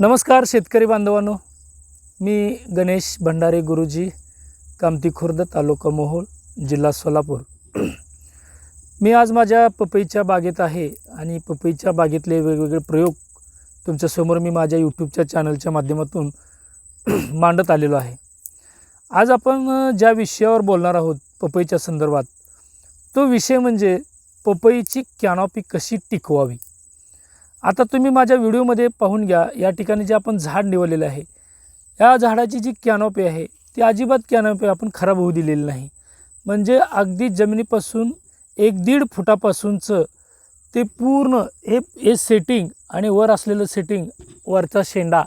नमस्कार शेतकरी बांधवांनो. मी गणेश भंडारे गुरुजी कामती खुर्द तालुका मोहोळ जिल्हा सोलापूर. मी आज माझ्या पपईच्या बागेत आहे आणि पपईच्या बागेतले वेगवेगळे प्रयोग तुमच्यासमोर मी माझ्या यूट्यूबच्या चॅनलच्या माध्यमातून मांडत आलेलो आहे. आज आपण ज्या विषयावर बोलणार आहोत पपईच्या संदर्भात तो विषय म्हणजे पपईची कॅनॉपी कशी टिकवावी? आता तुम्ही माझ्या व्हिडिओमध्ये पाहून घ्या या ठिकाणी जे आपण झाड निवडलेलं आहे. या झाडाची जी कॅनॉपी आहे ती अजिबात कॅनॉपी आपण खराब होऊ दिलेली नाही. म्हणजे अगदी जमिनीपासून एक दीड फुटापासूनचं ते पूर्ण हे हे सेटिंग आणि वर असलेलं सेटिंग वरचा शेंडा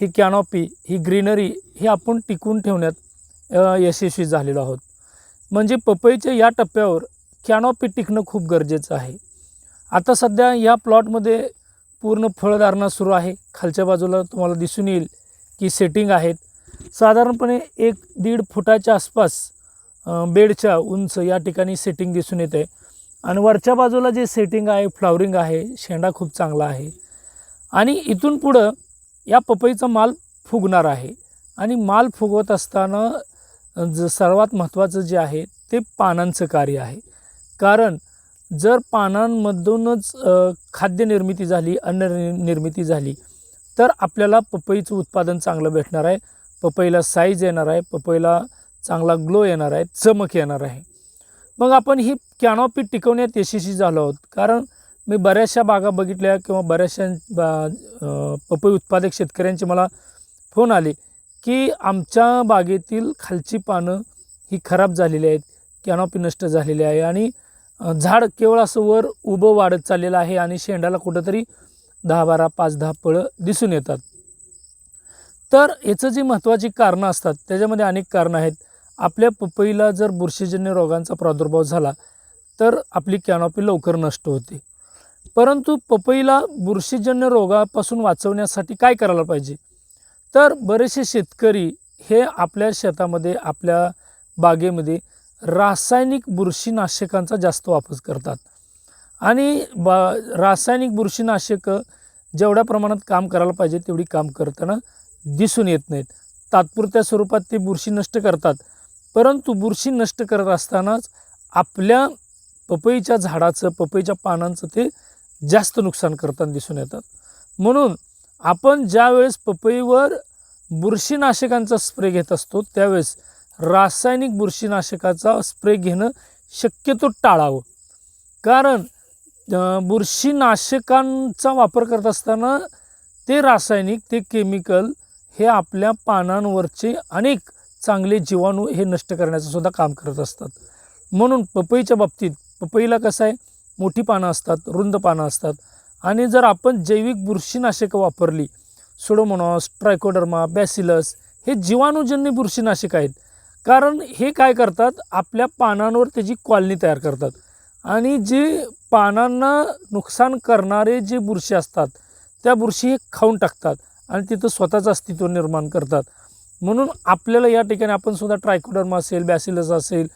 ही कॅनॉपी ही ग्रीनरी ही आपण टिकून ठेवण्यात यशस्वी झालेलो आहोत. म्हणजे पपईच्या या टप्प्यावर कॅनॉपी टिकणं खूप गरजेचं आहे. आता सध्या या प्लॉटमध्ये पूर्ण फळधारणा सुरू आहे. खालच्या बाजूला तुम्हाला दिसून येईल की सेटिंग आहेत. साधारणपणे एक दीड फुटाच्या आसपास बेडच्या उंच या ठिकाणी सेटिंग दिसून येते. आणि वरच्या बाजूला जे सेटिंग आहे फ्लावरिंग आहे शेंडा खूप चांगला आहे. आणि इथून पुढं या पपईचा माल फुगणार आहे. आणि माल फुगवत असताना ज सर्वात महत्त्वाचं जे आहे ते पानांचं कार्य आहे. कारण जर पानांमधूनच खाद्य निर्मिती झाली अन्न निर्मिती झाली तर आपल्याला पपईचं उत्पादन चांगलं भेटणार आहे. पपईला साईज येणार आहे पपईला चांगला ग्लो येणार आहे चमक येणार आहे. मग आपण ही कॅनॉपी टिकवण्यात यशस्वी झालो आहोत. कारण मी बऱ्याचशा बागा बघितल्या किंवा बऱ्याचशा बा पपई उत्पादक शेतकऱ्यांचे मला फोन आले की आमच्या बागेतील खालची पानं ही खराब झालेली आहेत कॅनॉपी नष्ट झालेली आहे आणि झाड केवळ असं वर उभं वाढत चाललेलं आहे आणि शेंडाला कुठंतरी दहा बारा पाच दहा फळं दिसून येतात. तर याचं जी महत्त्वाची कारणं असतात त्याच्यामध्ये अनेक कारणं आहेत. आपल्या पपईला जर बुरशीजन्य रोगांचा प्रादुर्भाव झाला तर आपली कॅनॉपी लवकर नष्ट होते. परंतु पपईला बुरशीजन्य रोगापासून वाचवण्यासाठी काय करायला पाहिजे? तर बरेचसे शेतकरी हे आपल्या शेतामध्ये आपल्या बागेमध्ये रासायनिक बुरशीनाशकांचा जास्त वापर करतात. आणि बा रासायनिक बुरशीनाशकं जेवढ्या प्रमाणात काम करायला पाहिजे तेवढी काम करताना दिसून येत नाहीत. तात्पुरत्या स्वरूपात ते बुरशी नष्ट करतात. परंतु बुरशी नष्ट करत असतानाच आपल्या पपईच्या झाडाचं पपईच्या पानांचं ते जास्त नुकसान करताना दिसून येतात. म्हणून आपण ज्यावेळेस पपईवर बुरशीनाशकांचा स्प्रे घेत असतो त्यावेळेस रासायनिक बुरशीनाशकाचा स्प्रे घेणं शक्यतो टाळावं. कारण बुरशीनाशकांचा वापर करत असताना ते रासायनिक ते केमिकल हे आपल्या पानांवरचे अनेक चांगले जीवाणू हे नष्ट करण्याचं सुद्धा काम करत असतात. म्हणून पपईच्या बाबतीत पपईला कसं आहे? मोठी पानं असतात रुंद पानं असतात. आणि जर आपण जैविक बुरशीनाशकं वापरली सुडोमोनॉस ट्रायकोडर्मा बॅसिलस हे जीवाणूजन्य बुरशीनाशक आहेत कारण हे काय करतात आपल्या पानांवर त्याची कॉलनी तयार करतात. आणि जे पानांना नुकसान करणारे जे बुरशी असतात त्या बुरशी हे खाऊन टाकतात आणि तिथं स्वतःचं अस्तित्व निर्माण करतात. म्हणून आपल्याला या ठिकाणी आपण सुद्धा ट्रायकोडर्मा असेल बॅसिलस असेल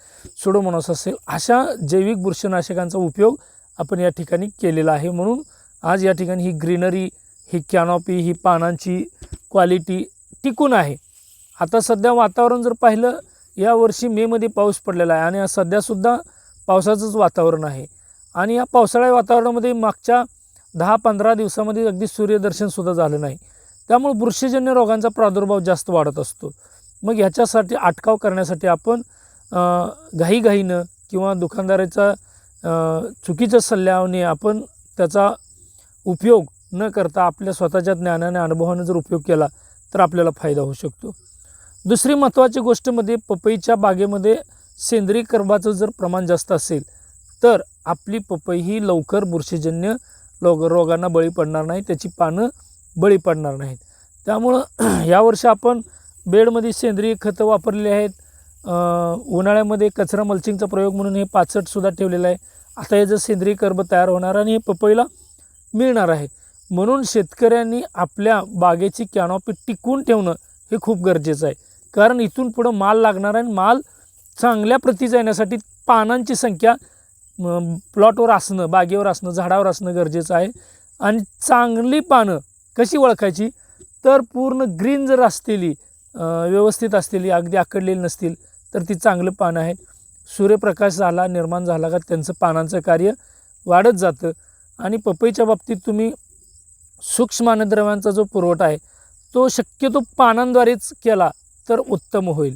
सुडोमोनॉस असेल अशा जैविक बुरशीनाशकांचा उपयोग आपण या ठिकाणी केलेला आहे. म्हणून आज या ठिकाणी ही ग्रीनरी ही कॅनॉपी ही पानांची क्वालिटी टिकून आहे. आता सध्या वातावरण जर पाहिलं यावर्षी मेमध्ये पाऊस पडलेला आहे आणि सध्यासुद्धा पावसाचंच वातावरण आहे. आणि या पावसाळ्या वातावरणामध्ये मागच्या दहा पंधरा दिवसामध्ये अगदी सूर्यदर्शनसुद्धा झालं नाही. त्यामुळे बुरशीजन्य रोगांचा प्रादुर्भाव जास्त वाढत असतो. मग ह्याच्यासाठी अटकाव करण्यासाठी आपण घाईघाईनं किंवा दुकानदाराचा चुकीच्या सल्ल्याने आपण त्याचा उपयोग न करता आपल्या स्वतःच्या ज्ञानाने अनुभवाने जर उपयोग केला तर आपल्याला फायदा होऊ शकतो. दुसरी महत्त्वाची गोष्ट म्हणजे पपईच्या बागेमध्ये सेंद्रिय कर्बाचं जर प्रमाण जास्त असेल तर आपली पपई ही लवकर बुरशीजन्य लोग रोगांना बळी पडणार नाही त्याची पानं बळी पडणार नाहीत. त्यामुळं यावर्षी आपण बेडमध्ये सेंद्रिय खतं वापरलेली आहेत. उन्हाळ्यामध्ये कचरा मल्चिंगचा प्रयोग म्हणून हे पाचटसुद्धा ठेवलेलं आहे. आता याचं सेंद्रिय कर्ब तयार होणार आणि हे पपईला मिळणार आहे. म्हणून शेतकऱ्यांनी आपल्या बागेची कॅनॉपी टिकवून ठेवणं हे खूप गरजेचं आहे. कारण इथून पुढं माल लागणार आहे आणि माल चांगल्या प्रतीचा येण्यासाठी पानांची संख्या प्लॉटवर असणं बागेवर असणं झाडावर असणं गरजेचं आहे. आणि चांगली पानं कशी ओळखायची? तर पूर्ण ग्रीन जर असलेली व्यवस्थित असलेली अगदी आकडलेली नसतील तर ती चांगलं पानं आहे. सूर्यप्रकाश झाला निर्माण झाला का त्यांचं पानांचं कार्य वाढत जातं. आणि पपईच्या बाबतीत तुम्ही सूक्ष्म अन्नद्रव्यांचा जो पुरवठा आहे तो शक्यतो पानांद्वारेच केला तर उत्तम होईल.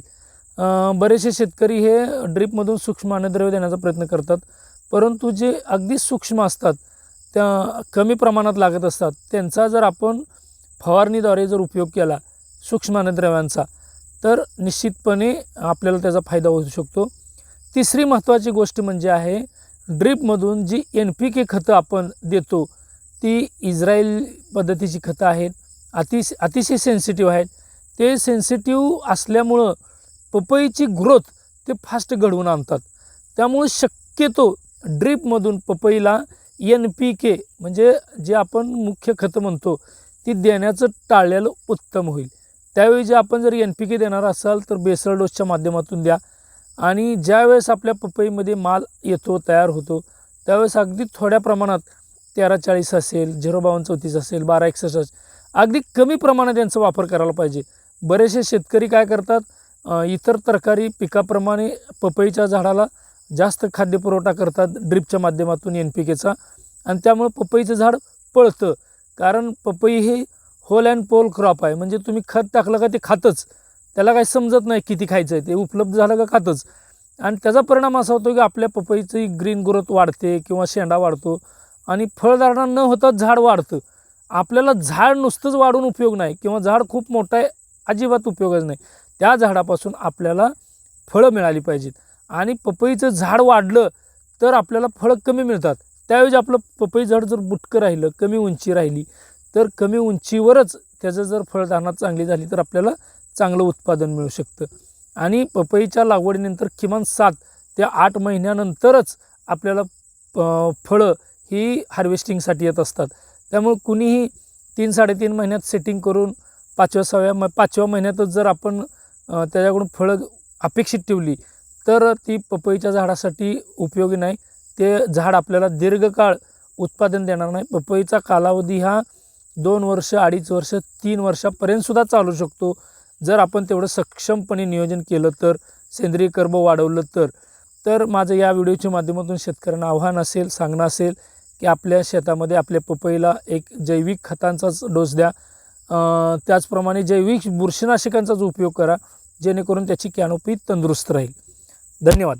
बरेचसे शेतकरी हे ड्रीपमधून सूक्ष्म अन्नद्रव्य देण्याचा प्रयत्न करतात. परंतु जे अगदी सूक्ष्म असतात त्या कमी प्रमाणात लागत असतात त्यांचा जर आपण फवारणीद्वारे जर उपयोग केला सूक्ष्म अन्नद्रव्यांचा तर निश्चितपणे आपल्याला त्याचा फायदा होऊ शकतो. तिसरी महत्त्वाची गोष्ट म्हणजे आहे ड्रीपमधून जी एन पी के खतं आपण देतो ती इस्रायल पद्धतीची खतं आहेत अतिश अतिशय सेन्सिटिव्ह आहेत. ते सेन्सिटिव्ह असल्यामुळं पपईची ग्रोथ ते फास्ट घडवून आणतात. त्यामुळे शक्यतो ड्रीपमधून पपईला एन पी के म्हणजे जे आपण मुख्य खतं म्हणतो ती देण्याचं टाळलेलं उत्तम होईल. त्यावेळी जे आपण जर एन पी के देणार असाल तर बेसळ डोसच्या माध्यमातून द्या. आणि ज्यावेळेस आपल्या पपईमध्ये माल येतो तयार होतो त्यावेळेस अगदी थोड्या प्रमाणात तेरा चाळीस असेल झिरो बावन्न चौतीस असेल बारा एकसष्ट असेल अगदी कमी प्रमाणात यांचा वापर करायला पाहिजे. बरेचसे शेतकरी काय करतात इतर तरकारी पिकाप्रमाणे पपईच्या झाडाला जास्त खाद्यपुरवठा करतात ड्रिपच्या माध्यमातून एन पी केचा. आणि त्यामुळे पपईचं झाड पळतं. कारण पपई हे होल अँड पोल क्रॉप आहे. म्हणजे तुम्ही खत टाकलं का ते खातच. त्याला काही समजत नाही किती खायचं आहे ते उपलब्ध झालं का खातच. आणि त्याचा परिणाम असा होतो की आपल्या पपईची ग्रीन ग्रोथ वाढते किंवा शेंडा वाढतो. आणि फळधारणा न होताच झाड वाढतं. आपल्याला झाड नुसतंच वाढून उपयोग नाही. किंवा झाड खूप मोठं आहे अजिबात उपयोगच नाही. त्या झाडापासून आपल्याला फळं मिळाली पाहिजेत. आणि पपईचं झाड वाढलं तर आपल्याला फळं कमी मिळतात. त्याऐवजी आपलं पपई झाड जर बुटकं राहिलं कमी उंची राहिली तर कमी उंचीवरच त्याचं जर फळधारणा चांगली झाली तर आपल्याला चांगलं उत्पादन मिळू शकतं. आणि पपईच्या लागवडीनंतर किमान सात ते आठ महिन्यानंतरच आपल्याला फळं ही हार्वेस्टिंगसाठी येत असतात. त्यामुळे कुणीही तीन साडेतीन महिन्यात सेटिंग करून पाचव्या सहाव्या म पाचव्या महिन्यातच जर आपण त्याच्याकडून फळं अपेक्षित ठेवली तर ती पपईच्या झाडासाठी उपयोगी नाही. ते झाड आपल्याला दीर्घकाळ उत्पादन देणार नाही. पपईचा कालावधी हा दोन वर्ष अडीच वर्ष तीन वर्षापर्यंतसुद्धा चालू शकतो. जर आपण तेवढं सक्षमपणे नियोजन केलं तर सेंद्रिय कर्ब वाढवलं तर तर माझं या व्हिडिओच्या माध्यमातून शेतकऱ्यांना आव्हान असेल सांगणं असेल की आपल्या शेतामध्ये आपल्या पपईला एक जैविक खतांचाच डोस द्या. त्याचप्रमाणे जैविक बुरशीनाशकांचाच उपयोग करा जेणेकरून त्याची कॅनोपी तंदुरुस्त राहील. धन्यवाद.